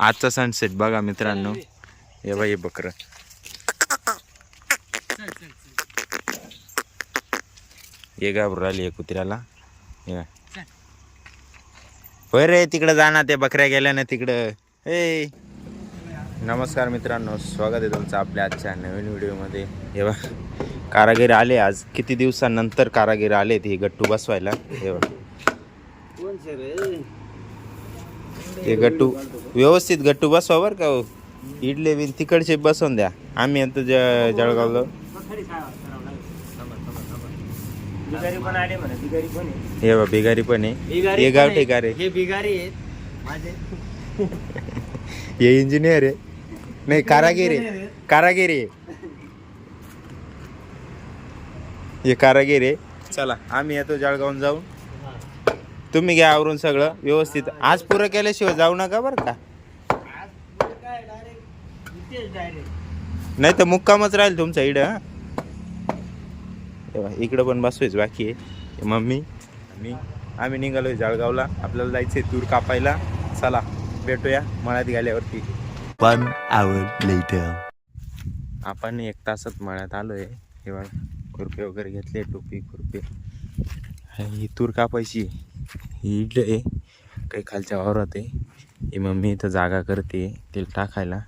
आजचा सनसेट बघा मित्रांनो. हे बाई बकर. ये घाबरू राहिली कुत्र्याला. हे बघ. होय रे तिकडं जा ना ते बकऱ्या गेल्या ना तिकडं. ए नमस्कार मित्रांनो स्वागत आहे तुमचं आपल्या आजच्या नवीन व्हिडिओमध्ये. हे बघ कारागीर आले आज. किती दिवसानंतर कारागीर आले ते गट्टू बसवायला. हे बघ. ते गट्टू व्यवस्थित गट्टू बसवा बरं का हो. इडले बिन तिकडचे बसवून द्या. आम्ही आता ज- जळगावला. बिगारी पण आले म्हणा बिगारी पण आहे. हे बघ बिगारी पण आहे. बिगारी हे पण गावठी आहे. का रे? हे बिगारी आहेत. माझे. हे इंजिनियर आहे. नाही कारागीर आहे. कारागीर आहे. हे कारागीर आहे. चला आम्ही येतो जळगावून जाऊन. तुम्ही घ्या आवरून सगळं व्यवस्थित. आज पुरं केल्याशिवाय जाऊ नका बरं का? काय डायरेक्ट इथेच डायरेक्ट नाही तर मुक्कामच राहील तुमचा इडं हा? तेव्हा इकडं पण बसवायच बाकी आहे. मम्मी मी आम्ही निघालोय जळगावला. आपल्याला जायचंय तूर कापायला. चला भेटूया मळ्यात गेल्यावरती. One hour later. आपण एक तासात मळ्यात आलोय. हे बघा खुरपे वगैरे घेतले टोपी खुरपे. ही तूर कापायची. ही इडलं आहे. काही खालच्या वावरात आहे. ही मम्मी इथं जागा करते तेल टाकायला.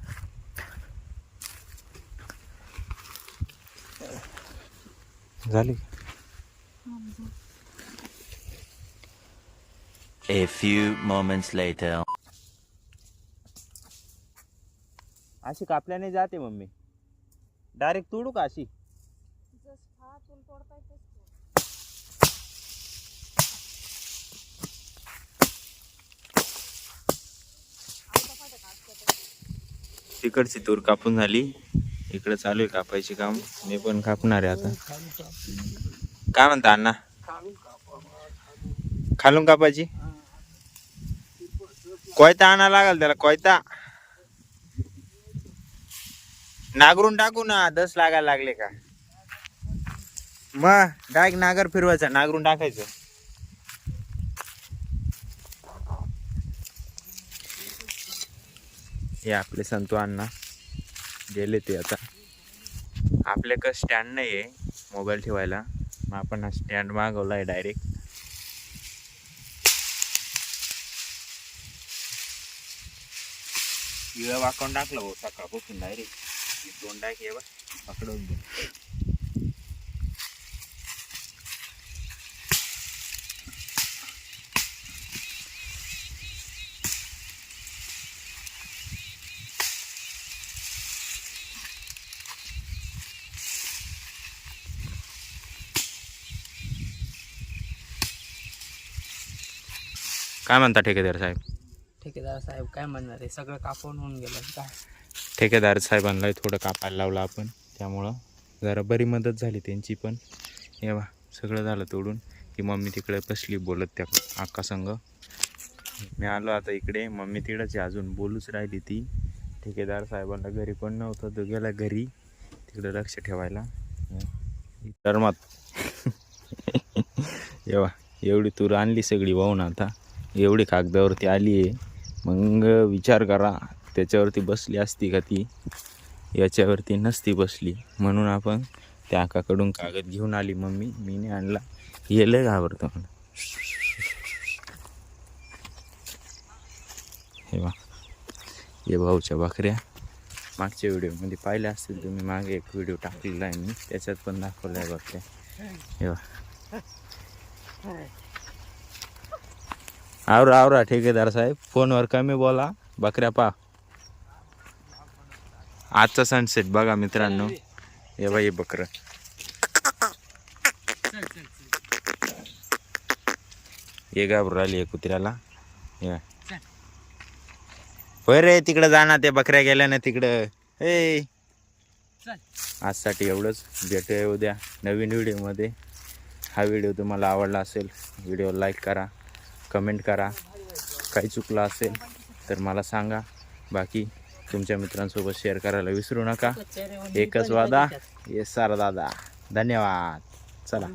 झाली A few moments later. अशी कापल्याने जाते मम्मी. डायरेक्ट तोडू का अशी? तिकडची तूर कापून झाली. इकडे चालू आहे कापायची काम. मी पण कापणार आहे आता. काय म्हणता अण्णा? खालून कापायची? कोयता आणा लागल त्याला कोयता. नागरून टाकू ना दस लागायला लागले का? मग डायरेक्ट नागर फिरवायचा नागरून टाकायचं. हे आपले संतू अण्णा. गेले ते आता. आपल्याकडं स्टँड नाही आहे मोबाईल ठेवायला. मग आपण हा स्टँड मागवला आहे डायरेक्ट इळं वाकून टाकलं भाऊ. सकाळपासून डायरेक्ट दोन डायक ये बा पकडून काय म्हणता ठेकेदार साहेब? ठेकेदार साहेब काय म्हणणार आहे? सगळं कापून होऊन गेलं काय? ठेकेदार साहेबांना थोडं कापायला लावलं आपण. त्यामुळं जरा बरी मदत झाली त्यांची पण. हे बा सगळं झालं तोडून. की मम्मी तिकडे बसली बोलत त्या अक्का संग. मी आलो आता इकडे. मम्मी तिकडंच आहे अजून बोलूच राहिली ती. ठेकेदार साहेबांना घरी पण नव्हतं. तो गेला घरी. तिकडे लक्ष ठेवायला. तर मग. एवढी तूर आणली सगळी वाहून आता. एवढी कागदावरती आली आहे. मग विचार करा त्याच्यावरती बसली असती का ती? याच्यावरती नसती बसली. म्हणून आपण त्या आकाकडून कागद घेऊन आली. मम्मी मीने आणला. हे लय घाबरतो म्हणून हे बा हे भाऊच्या भाकऱ्या मागच्या व्हिडिओमध्ये पाहिल्या असतील तुम्ही. मागे एक व्हिडिओ टाकलेला आहे मी. त्याच्यात पण दाखवलं आहे भाकऱ्या हे बा आवरा आवरा ठेकेदार साहेब. फोनवर कमी बोला. बकऱ्या पा. आजचा सनसेट बघा मित्रांनो. हे बाई बकर. हे घाबरू आली आहे कुत्र्याला. होय रे तिकडं जाणार ते बकऱ्या गेल्या ना तिकडं. हे. आजसाठी एवढंच. भेटूया उद्या नवीन व्हिडिओमध्ये हा व्हिडिओ तुम्हाला आवडला असेल व्हिडिओ लाईक करा. कमेंट करा. काही चुकलं असेल तर मला सांगा. बाकी तुमच्या मित्रांसोबत शेअर करायला विसरू नका. एकच वादा. येस सारा दादा. धन्यवाद. चला.